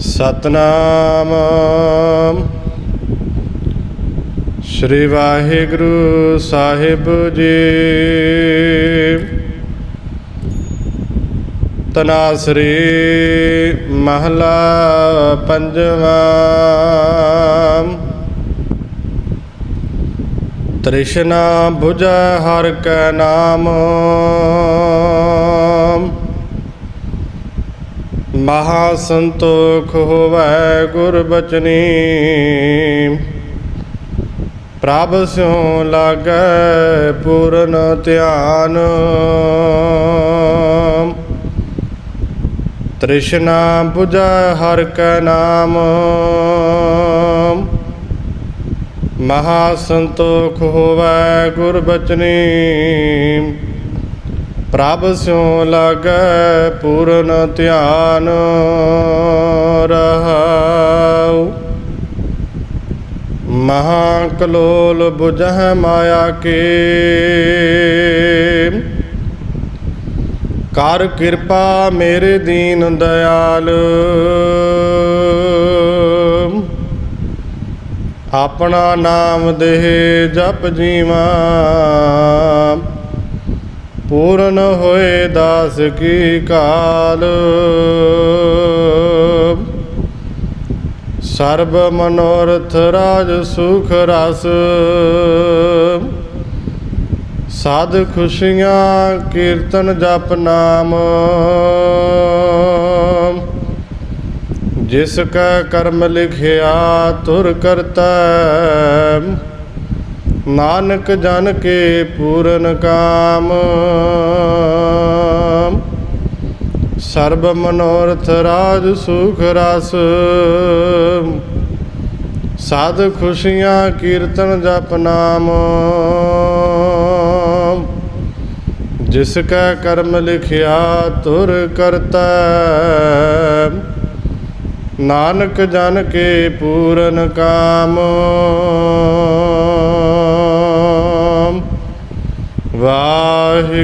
ਸਤਨਾਮ। ਸ੍ਰੀ ਵਾਹਿਗੁਰੂ ਸਾਹਿਬ ਜੀ। ਤਨਾਸਰੀ ਮਹਲਾ ਪੰਜਵਾਂ। ਤ੍ਰਿਸ਼ਨਾ 부ਜੈ ਹਰ ਕੈ ਨਾਮ। ਮਹਾ ਸੰਤੋਖ ਹੋਵੇ ਗੁਰ ਬਚਨੀ। ਪ੍ਰਭ ਸਿਉ ਲਾਗੈ ਪੂਰਨ ਧਿਆਨ। ਤ੍ਰਿਸ਼ਨਾ 부ਜੈ ਹਰ ਕੈ ਨਾਮ। ਮਹਾ ਸੰਤੋਖ ਹੋਵੈ ਗੁਰ ਬਚਨੀ। ਪ੍ਰਭ ਸਿਉ ਲਾਗੈ ਪੂਰਨ ਧਿਆਨ ਰਹਾਉ। ਮਹਾ ਕਲੋਲ 부ਜਹ ਮਾਇਆ ਕੇ। ਕਰ ਕਿਰਪਾ ਮੇਰੇ ਦੀਨ ਦਇਆਲ। ਆਪਣਾ ਨਾਮ ਦੇਹ ਜਪ ਜੀਵਾ। ਪੂਰਨ ਹੋਏ ਦਾਸ ਕੀ ਕਾਲ। ਸਰਬ ਮਨੋਰਥ ਰਾਜ ਸੁਖ ਰਸ। ਸਾਧ ਖੁਸ਼ੀਆਂ ਕੀਰਤਨ ਜਪ ਨਾਮ। ਜਿਸ ਕੈ ਕਰਮ ਲਿਖਿਆ ਤੁਰ ਕਰਤਾ। ਨਾਨਕ ਜਨ ਕੇ ਪੂਰਨ ਕਾਮ। ਸਰਬ ਮਨੋਰਥ ਰਾਜ ਸੁਖ ਰਸ। ਸਾਧ ਖੁਸ਼ੀਆਂ ਕੀਰਤਨ ਜਪ ਨਾਮ। ਜਿਸ ਕੈ ਕਰਮ ਲਿਖਿਆ ਤੁਰ ਕਰਤਾ। ਨਾਨਕ ਜਨ ਕੇ ਪੂਰਨ ਕਾਮ।